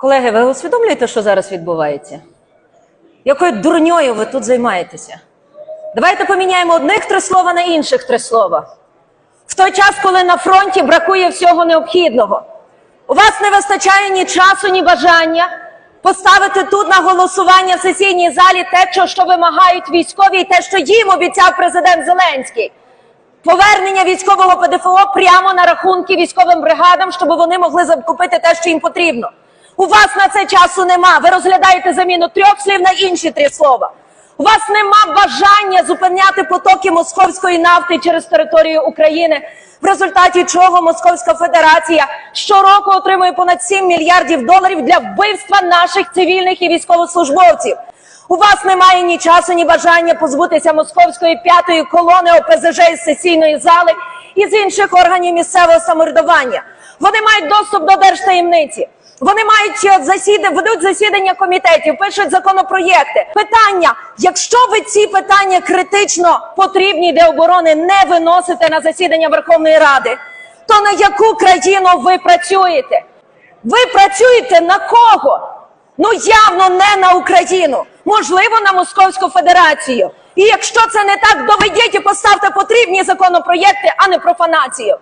Колеги, ви усвідомлюєте, що зараз відбувається? Якою дурньою ви тут займаєтеся? Давайте поміняємо одних три слова на інших три слова. В той час, коли на фронті бракує всього необхідного, у вас не вистачає ні часу, ні бажання поставити тут на голосування в сесійній залі те, що, вимагають військові, і те, що їм обіцяв президент Зеленський. Повернення військового ПДФО прямо на рахунки військовим бригадам, щоб вони могли закупити те, що їм потрібно. У вас на це часу нема. Ви розглядаєте заміну трьох слів на інші три слова. У вас нема бажання зупиняти потоки московської нафти через територію України, в результаті чого Московська Федерація щороку отримує понад 7 мільярдів доларів для вбивства наших цивільних і військовослужбовців. У вас немає ні часу, ні бажання позбутися московської п'ятої колони ОПЗЖ із сесійної зали і з інших органів місцевого самоврядування. Вони мають доступ до держтаємниці. Вони мають е, засіди, ведуть засідання комітетів, пишуть законопроєкти. Питання: якщо ви ці питання критично потрібні для оборони не виносите на засідання Верховної Ради, то на яку країну ви працюєте? Ви працюєте на кого? Ну явно не на Україну, можливо, на Московську Федерацію. І якщо це не так, доведіть і поставте потрібні законопроєкти, а не профанацію.